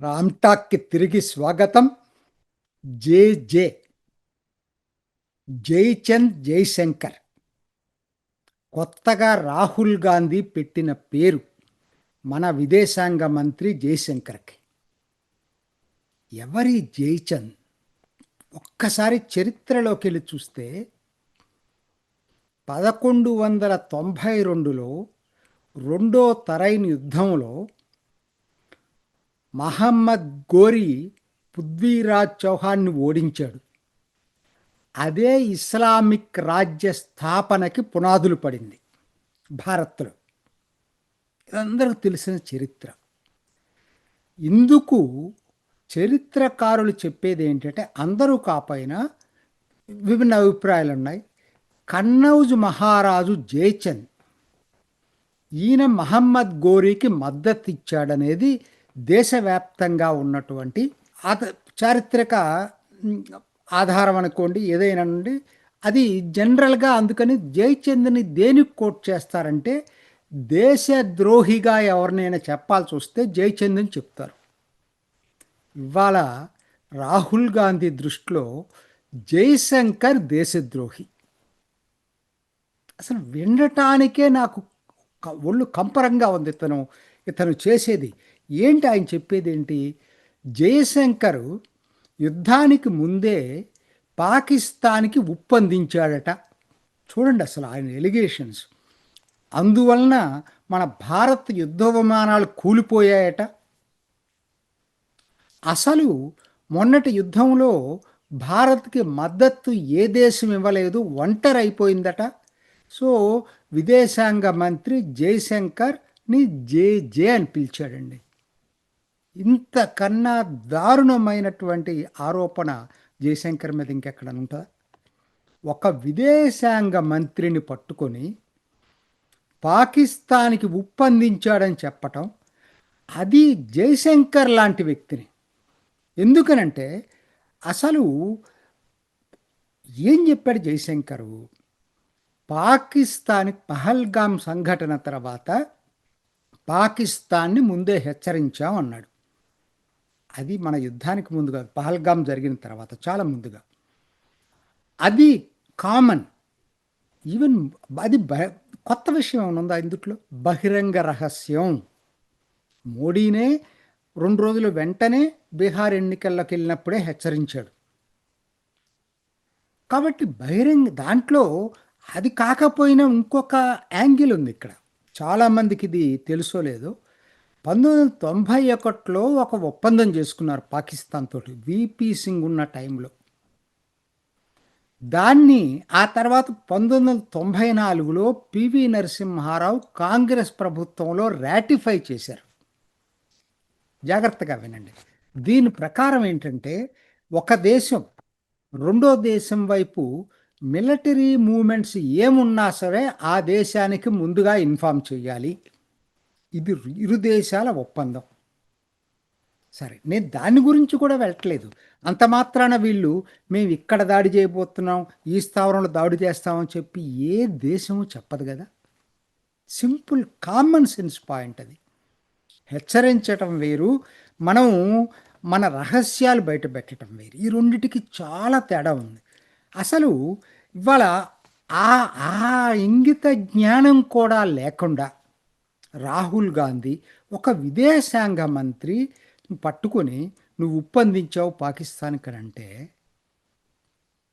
రామ్టాక్కి తిరిగి స్వాగతం. జే జే. జైచంద్ జైశంకర్. కొత్తగా రాహుల్ గాంధీ పెట్టిన పేరు మన విదేశాంగ మంత్రి జైశంకర్కి. ఎవరి జైచంద్? ఒక్కసారి చరిత్రలోకి వెళ్ళి చూస్తే పదకొండు వందల తొంభై రెండులో రెండో తరైన యుద్ధంలో మహమ్మద్ గోరి పృథ్వీరాజ్ చౌహాన్ని ఓడించాడు. అదే ఇస్లామిక్ రాజ్య స్థాపనకి పునాదులు పడింది భారత్లో. ఇదందరికీ తెలిసిన చరిత్ర. ఇందుకు చరిత్రకారులు చెప్పేది ఏంటంటే అందరూ కాపైనా విభిన్న అభిప్రాయాలు ఉన్నాయి కన్నౌజ్ మహారాజు జయచంద్ ఈయన మహమ్మద్ గోరీకి మద్దతు ఇచ్చాడనేది దేశవ్యాప్తంగా ఉన్నటువంటి ఆద చారిత్రక ఆధారం అనుకోండి ఏదైనా నుండి అది జనరల్గా అందుకని జయచంద్ని దేనికి కోట్ చేస్తారంటే దేశద్రోహిగా ఎవరినైనా చెప్పాల్సి వస్తే జయచంద్ని చెప్తారు. ఇవాళ రాహుల్ గాంధీ దృష్టిలో జయశంకర్ దేశద్రోహి. అసలు వినటానికే నాకు ఒళ్ళు కంపరంగా ఉంది ఇతను ఇతను చేసేది. ఏంటి ఆయన చెప్పేది ఏంటి జయశంకర్ యుద్ధానికి ముందే పాకిస్తాన్కి ఉప్పందించాడట. చూడండి అసలు ఆయన ఎలిగేషన్స్ అందువలన మన భారత్ యుద్ధ విమానాలు కూలిపోయాయట. అసలు మొన్నటి యుద్ధంలో భారత్కి మద్దతు ఏ దేశం ఇవ్వలేదు ఒంటరి అయిపోయిందట. సో విదేశాంగ మంత్రి జయశంకర్ని జే జే అని పిలిచాడండి. ఇంతకన్నా దారుణమైనటువంటి ఆరోపణ జయశంకర్ మీద ఇంకెక్కడ ఉంటుందా? ఒక విదేశాంగ మంత్రిని పట్టుకొని పాకిస్తాన్కి ఉప్పందించాడని చెప్పటం అది జయశంకర్ లాంటి వ్యక్తిని. ఎందుకనంటే అసలు ఏం చెప్పాడు జయశంకరు? పాకిస్తాన్ పహల్గామ్ సంఘటన తర్వాత పాకిస్తాన్ని ముందే హెచ్చరించాం అన్నాడు. అది మన యుద్ధానికి ముందుగా పహల్గామ్ జరిగిన తర్వాత చాలా ముందుగా. అది కామన్. ఈవెన్ అది బ- కొత్త విషయం ఏమైనా ఉందా ఇందుట్లో? బహిరంగ రహస్యం. మోడీనే రెండు రోజులు వెంటనే బీహార్ ఎన్నికల్లోకి వెళ్ళినప్పుడే హెచ్చరించాడు. కాబట్టి బహిరంగ దాంట్లో అది కాకపోయినా ఇంకొక యాంగిల్ ఉంది ఇక్కడ. చాలామందికి ఇది తెలుసో లేదో పంతొమ్మిది వందల తొంభై ఒకటిలో ఒక ఒప్పందం చేసుకున్నారు పాకిస్తాన్ తోటి విపి సింగ్ ఉన్న టైంలో. దాన్ని ఆ తర్వాత పంతొమ్మిది వందల తొంభై నాలుగులో పివి నరసింహారావు కాంగ్రెస్ ప్రభుత్వంలో రాటిఫై చేశారు. జాగ్రత్తగా వినండి. దీని ప్రకారం ఏంటంటే ఒక దేశం రెండో దేశం వైపు మిలిటరీ మూమెంట్స్ ఏమున్నా సరే ఆ దేశానికి ముందుగా ఇన్ఫామ్ చేయాలి. ఇది ఇరు దేశాల ఒప్పందం. సరే నేను దాని గురించి కూడా వెళ్ళట్లేదు. అంత మాత్రాన వీళ్ళు మేము ఇక్కడ దాడి చేయబోతున్నాం ఈ స్థావరంలో దాడి చేస్తామని చెప్పి ఏ దేశము చెప్పదు కదా? సింపుల్ కామన్ సెన్స్ పాయింట్ అది. హెచ్చరించటం వేరు మనం మన రహస్యాలు బయట పెట్టడం వేరు. ఈ రెండిటికి చాలా తేడా ఉంది. అసలు ఇవాళ ఆ ఆ ఇంగిత జ్ఞానం కూడా లేకుండా రాహుల్ గాంధీ ఒక విదేశాంగ మంత్రి పట్టుకొని నువ్వు ఉప్పందించావు పాకిస్తాన్కి అంటే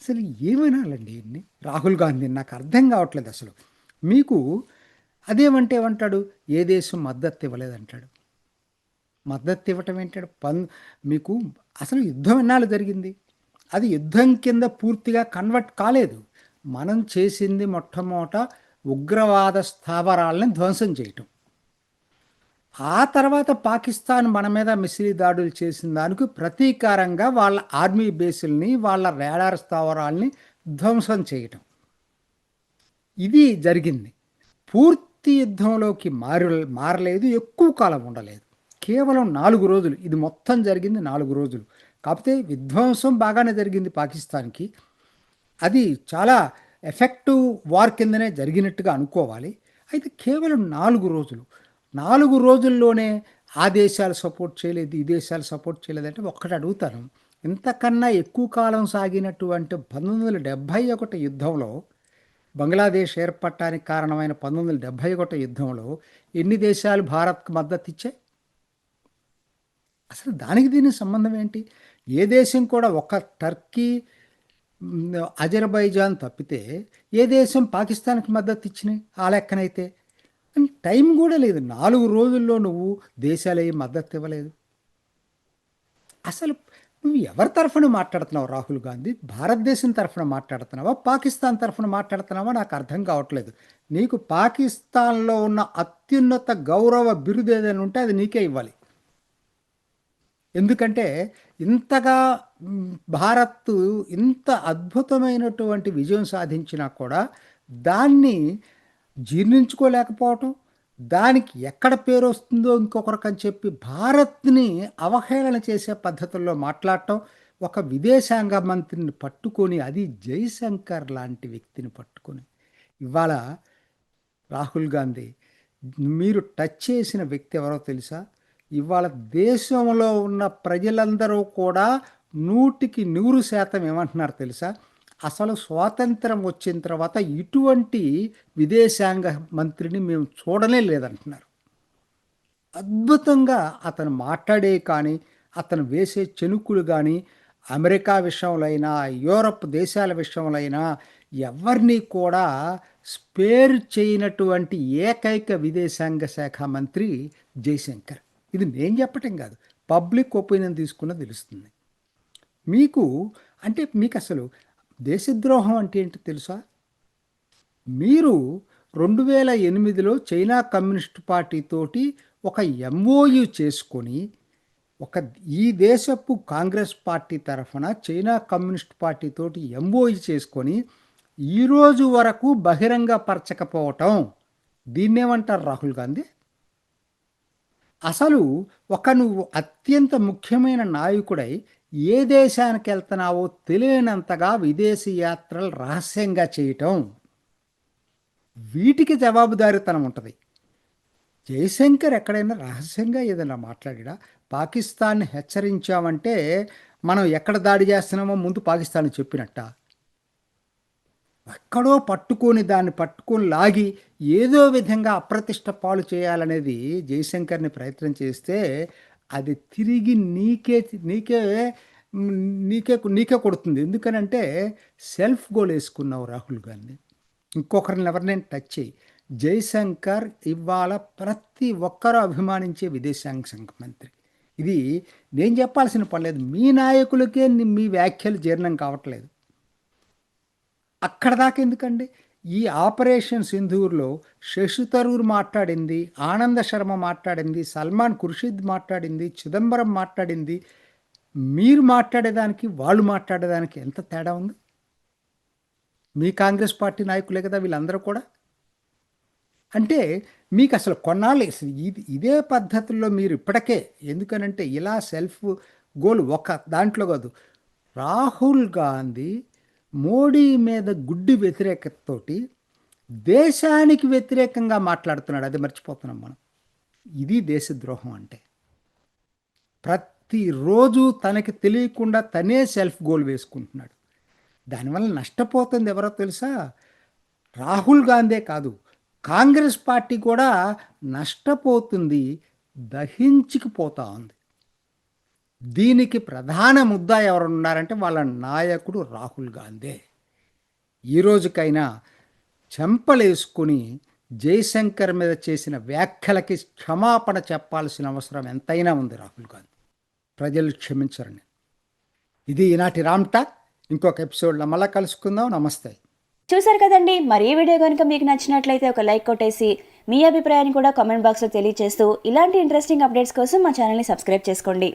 అసలు ఏమనాలండి ఇన్ని? రాహుల్ గాంధీ నాకు అర్థం కావట్లేదు అసలు. మీకు అదేమంటే ఏమంటాడు? ఏ దేశం మద్దతు ఇవ్వలేదంటాడు. మద్దతు ఇవ్వటం ఏంటాడు పన్ మీకు అసలు యుద్ధం ఎన్నాళ్ళు జరిగింది? అది యుద్ధం కింద పూర్తిగా కన్వర్ట్ కాలేదు. మనం చేసింది మొట్టమొదట ఉగ్రవాద స్థావరాలను ధ్వంసం చేయటం. ఆ తర్వాత పాకిస్తాన్ మన మీద మిసిలి దాడులు చేసిన దానికి ప్రతీకారంగా వాళ్ళ ఆర్మీ బేసుల్ని వాళ్ళ రేడార్ స్థావరాల్ని ధ్వంసం చేయటం. ఇది జరిగింది. పూర్తి యుద్ధంలోకి మారు మారలేదు ఎక్కువ కాలం ఉండలేదు. కేవలం నాలుగు రోజులు. ఇది మొత్తం జరిగింది నాలుగు రోజులు. కాకపోతే విధ్వంసం బాగానే జరిగింది పాకిస్తాన్కి. అది చాలా ఎఫెక్టివ్ వార్ కిందనే జరిగినట్టుగా అనుకోవాలి. అయితే కేవలం నాలుగు రోజులు. నాలుగు రోజుల్లోనే ఆ దేశాలు సపోర్ట్ చేయలేదు ఈ దేశాలు సపోర్ట్ చేయలేదు అంటే ఒక్కటి అడుగుతాను. ఇంతకన్నా ఎక్కువ కాలం సాగినటువంటి పంతొమ్మిది వందల డెబ్భై ఒకటి యుద్ధంలో బంగ్లాదేశ్ ఏర్పడటానికి కారణమైన పంతొమ్మిది వందల డెబ్భై ఒకటి యుద్ధంలో ఎన్ని దేశాలు భారత్కు మద్దతు ఇచ్చాయి? అసలు దానికి దీని సంబంధం ఏంటి? ఏ దేశం కూడా ఒక టర్కీ అజర్బైజాన్ తప్పితే ఏ దేశం పాకిస్తాన్కి మద్దతు ఇచ్చినాయి? ఆ లెక్కనైతే అని టైం కూడా లేదు. నాలుగు రోజుల్లో నువ్వు దేశాలు ఏం మద్దతు ఇవ్వలేదు. అసలు నువ్వు ఎవరి తరఫున మాట్లాడుతున్నావు? రాహుల్ గాంధీ భారతదేశం తరఫున మాట్లాడుతున్నావా? పాకిస్తాన్ తరఫున మాట్లాడుతున్నావా? నాకు అర్థం కావట్లేదు. నీకు పాకిస్తాన్లో ఉన్న అత్యున్నత గౌరవ బిరుదు ఏదైనా ఉంటే అది నీకే ఇవ్వాలి. ఎందుకంటే ఇంతగా భారత్ ఇంత అద్భుతమైనటువంటి విజయం సాధించినా కూడా దాన్ని జీర్ణించుకోలేకపోవటం దానికి ఎక్కడ పేరు వస్తుందో ఇంకొకరికి అని చెప్పి భారత్ని అవహేళన చేసే పద్ధతుల్లో మాట్లాడటం ఒక విదేశాంగ మంత్రిని పట్టుకొని అది జైశంకర్ లాంటి వ్యక్తిని పట్టుకొని. ఇవాళ రాహుల్ గాంధీ మీరు టచ్ చేసిన వ్యక్తి ఎవరో తెలుసా? ఇవాళ దేశంలో ఉన్న ప్రజలందరూ కూడా నూటికి నూరు శాతం ఏమంటున్నారు తెలుసా? అసలు స్వాతంత్రం వచ్చిన తర్వాత ఇటువంటి విదేశాంగ మంత్రిని మేము చూడనే లేదంటున్నారు. అద్భుతంగా అతను మాట్లాడే కానీ అతను వేసే చెనుకులు కానీ అమెరికా విషయంలో అయినా యూరప్ దేశాల విషయంలో అయినా ఎవరిని కూడా స్పేర్ చేయనటువంటి ఏకైక విదేశాంగ శాఖ మంత్రి జయశంకర్. ఇది నేను చెప్పటం కాదు పబ్లిక్ ఒపీనియన్ తీసుకున్న తెలుస్తుంది. మీకు అంటే మీకు అసలు దేశద్రోహం అంటే ఏంటి తెలుసా? మీరు రెండు వేల ఎనిమిదిలో చైనా కమ్యూనిస్ట్ పార్టీతోటి ఒక ఎంఓయు చేసుకొని ఒక ఈ దేశపు కాంగ్రెస్ పార్టీ తరఫున చైనా కమ్యూనిస్ట్ పార్టీతోటి ఎంఓయు చేసుకొని ఈరోజు వరకు బహిరంగ పరచకపోవటం దీన్నేమంటారు రాహుల్ గాంధీ? అసలు ఒక నువ్వు అత్యంత ముఖ్యమైన నాయకుడై ఏ దేశానికి వెళ్తున్నావో తెలియనంతగా విదేశీ యాత్రలు రహస్యంగా చేయటం. వీటికి జవాబుదారీతనం ఉంటుంది. జయశంకర్ ఎక్కడైనా రహస్యంగా ఏదైనా మాట్లాడా పాకిస్తాన్ని హెచ్చరించామంటే మనం ఎక్కడ దాడి చేస్తున్నామో ముందు పాకిస్తాన్ చెప్పినట్ట? ఎక్కడో పట్టుకొని దాన్ని పట్టుకొని లాగి ఏదో విధంగా అప్రతిష్ట పాలు చేయాలనేది జయశంకర్ని ప్రయత్నం చేస్తే అది తిరిగి నీకే నీకే నీకే నీకే కొడుతుంది. ఎందుకనంటే సెల్ఫ్ గోల్ వేసుకున్నావు రాహుల్ గాంధీ. ఇంకొకరిని ఎవరినైనా టచ్ చేయి. జయశంకర్ ఇవాళ ప్రతి ఒక్కరూ అభిమానించే విదేశాంగ శాఖ మంత్రి. ఇది నేను చెప్పాల్సిన పని లేదు. మీ నాయకులకే ని- మీ వ్యాఖ్యలు జీర్ణం కావట్లేదు. అక్కడ దాకా ఎందుకండి? ఈ ఆపరేషన్ సింధూర్లో శశి తరూర్ మాట్లాడింది ఆనంద శర్మ మాట్లాడింది సల్మాన్ ఖుర్షిద్ మాట్లాడింది చిదంబరం మాట్లాడింది. మీరు మాట్లాడేదానికి వాళ్ళు మాట్లాడేదానికి ఎంత తేడా ఉంది? మీ కాంగ్రెస్ పార్టీ నాయకులే కదా వీళ్ళందరూ కూడా? అంటే మీకు అసలు కొన్నాళ్ళు ఇది ఇదే పద్ధతుల్లో మీరు ఇప్పటికే ఎందుకనంటే ఇలా సెల్ఫ్ గోల్ ఒక దాంట్లో కాదు. రాహుల్ గాంధీ మోడీ మీద గుడ్డి వ్యతిరేకతతోటి దేశానికి వ్యతిరేకంగా మాట్లాడుతున్నాడు. అది మర్చిపోతున్నాం మనం. ఇది దేశద్రోహం అంటే. ప్రతిరోజు తనకి తెలియకుండా తనే సెల్ఫ్ గోల్ వేసుకుంటున్నాడు. దానివల్ల నష్టపోతుంది ఎవరో తెలుసా? రాహుల్ గాంధీ కాదు. కాంగ్రెస్ పార్టీ కూడా నష్టపోతుంది దహించుకుపోతా ఉంది. దీనికి ప్రధాన ముద్దా ఎవరున్నారంటే వాళ్ళ నాయకుడు రాహుల్ గాంధీ. ఈ రోజుకైనా చెంపలేసుకుని జయశంకర్ మీద చేసిన వ్యాఖ్యలకి క్షమాపణ చెప్పాల్సిన అవసరం ఎంతైనా ఉంది రాహుల్ గాంధీ. ప్రజలు క్షమించరని ఇది ఈనాటి రామ్టాక్ ఇంకొక ఎపిసోడ్లో మళ్ళీ కలుసుకుందాం. నమస్తే. చూసారు కదండి మరి ఈ వీడియో కనుక మీకు నచ్చినట్లయితే ఒక లైక్ కొట్టేసి మీ అభిప్రాయాన్ని కూడా కామెంట్ బాక్స్లో తెలియజేస్తూ ఇలాంటి ఇంట్రెస్టింగ్ అప్డేట్స్ కోసం మా ఛానల్ని సబ్స్క్రైబ్ చేసుకోండి.